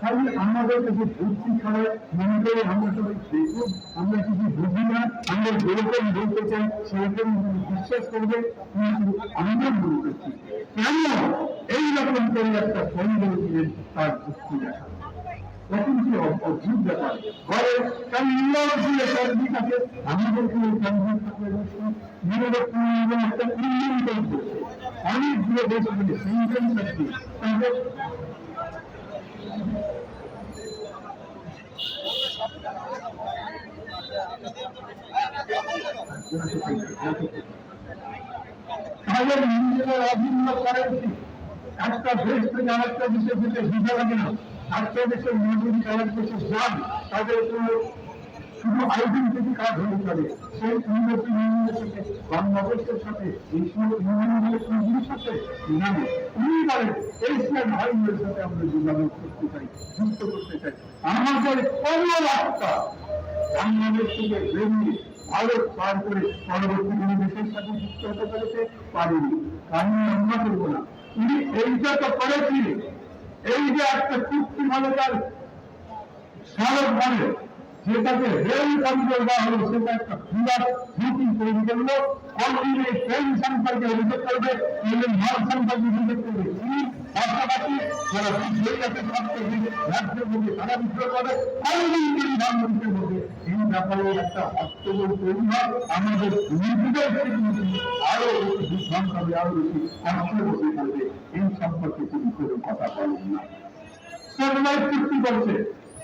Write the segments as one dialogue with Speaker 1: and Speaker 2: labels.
Speaker 1: তাহলে আমাদের কাছে বুদ্ধি ছাড়া মনে করে আমরা সবাই দেখুন আমরা কিছু বুঝি না, আমরা যেরকম বলতে চাই, সেরকম বিশ্বাস করবে কিন্তু আমরা মনে করছি কেন? এই রকম করে একটা সন্দেহ দিলেন তার যুক্তি দেখা। আছে অনেকগুলো দেশ তাদের তাহলে নিজেরা অভিন্ন কারেন্সি একটা দেশ থেকে আরেকটা দেশে যেতে ভিসা লাগে না। একটা দেশের মজুরি কালেক্ট করছে যান তাদের কোনো শুধু আইডেন্টিটি কার্ড হলে চলে সেই ইউনিয়নের সাথে বাংলাদেশের সাথে এশিয়ান ইউনিয়নের এশিয়ান ভাইদের সাথে আমরা যোগাযোগ করতে চাই যুক্ত করতে চাই আমাদের রাস্তা বাংলাদেশ থেকে বেরিয়ে ভারত পার করে পরবর্তী কোনো দেশের সাথে যুক্ত হতে পেরেছে পারেনি আমরা করব না এইটা তো করেছি এই যে একটা চুক্তি মানে তার সড়ক বলে যেটাকে রেল করিডোর দেওয়া হলো সেটা একটা বিরাট ঝুঁকি তৈরি করল এই ট্রেন সম্পর্কে অভিযোগ করবে কোনদিন মাল সম্পর্কে অভিযোগ করবে। তিনি পাশাপাশি যারা আছে সবচেয়ে রাজ্যের মধ্যে তারা বিদ্রোহ করে কোনদিন তিনি বাংলাদেশের মধ্যে এই ব্যাপারে একটা হস্তগোল তৈরি হয়। আমাদের নিজেদের আরও বিভ্রান্ত হবে, আরও বেশি কষ্ট বসে থাকবে এই সম্পর্কে তিনি কোনো কথা বলেন না। স্যাটেলাইট চুক্তি করছে?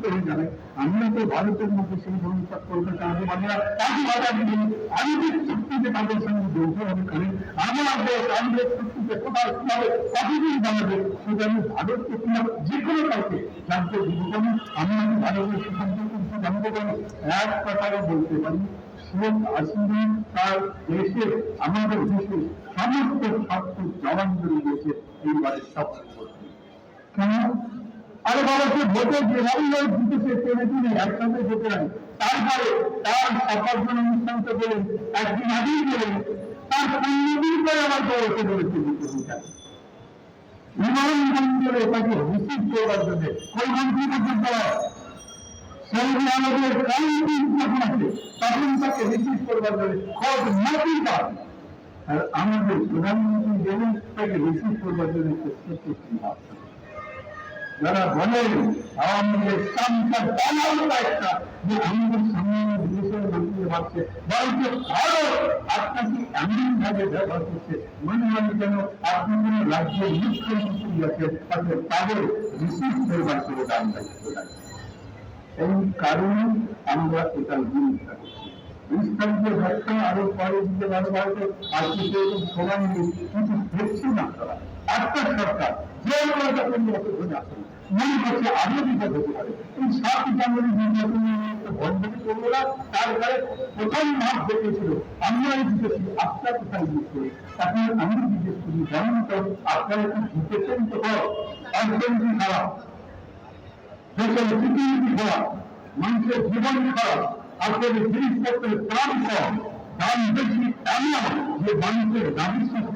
Speaker 1: উন্মুক্ত হয়ে যাবে। আমরা তো ভারতের মধ্যে সেই ধরনের কলকাতা আগে আমরা তাকে বাধা দিই আণবিক চুক্তিতে তাদের সঙ্গে যৌথ হবে কারণ আমার দেশ আণবিক চুক্তিতে কোথায় কীভাবে কতদিন জানাবে সেটা আমি ভারতকে কিনা যে কোনো কাউকে জানতে দিব কেন? আমি আমি ভারতের সিদ্ধান্ত কিন্তু জানতে পারি এক কথায় বলতে পারি তার দেশে, আমাদের দেশে সমস্ত ছাত্র জবানদারি দিয়েছে এইবারে সব কেন? আরে বাবা সে ভোটে যেভাবে লোক জিতেছে টেনে তুলে একসাথে যেতে হয় তারপরে তার সফরজন অনুষ্ঠানটা বলেন একদিন আগেই বলেন, তার পনেরো পরে আমার বয়সে বলেছে বিমানবন্দরে তাকে রিসিভ করবার জন্য কোন মন্ত্রী পর্যন্ত সেই যে আমাদের যখন আছে তখন তাকে রিসিভ করবার জন্য খোঁজ আর আমাদের প্রধানমন্ত্রী গেলেন তাকে রিসিভ করবার জন্য যারা বলেন আওয়ামী লীগের দালালো একটা, যে আমাদের সামনে দেশের মানুষের ভাবছে বরঞ্চ আরও আপনাকে এমন ভাবে ব্যবহার করছে? মনে হয় যেন আপনি মুখ্যমন্ত্রী তাদের করবার করে দায়িত্ব এই কারণে আমরা বিস্তারিত আরও পরে দিতে আজকে সেরকম সময় নেই কিন্তু দেখছি না তারা। একটা সরকার, যে মনে করছে এই সাত জানুয়ারি নির্বাচন করব না তারপরে প্রথম মাস দেখেছিল করি। আমি জিজ্ঞেস করি যেমন তো, আপনারা কি জিতেছেন তো অর্থনীতি খারাপ? দেশের খারাপ, মানুষের জীবন খারাপ আপনাদের জিনিসপত্রের দাম কম, দাম বেশি এমন যে মানুষের দাবি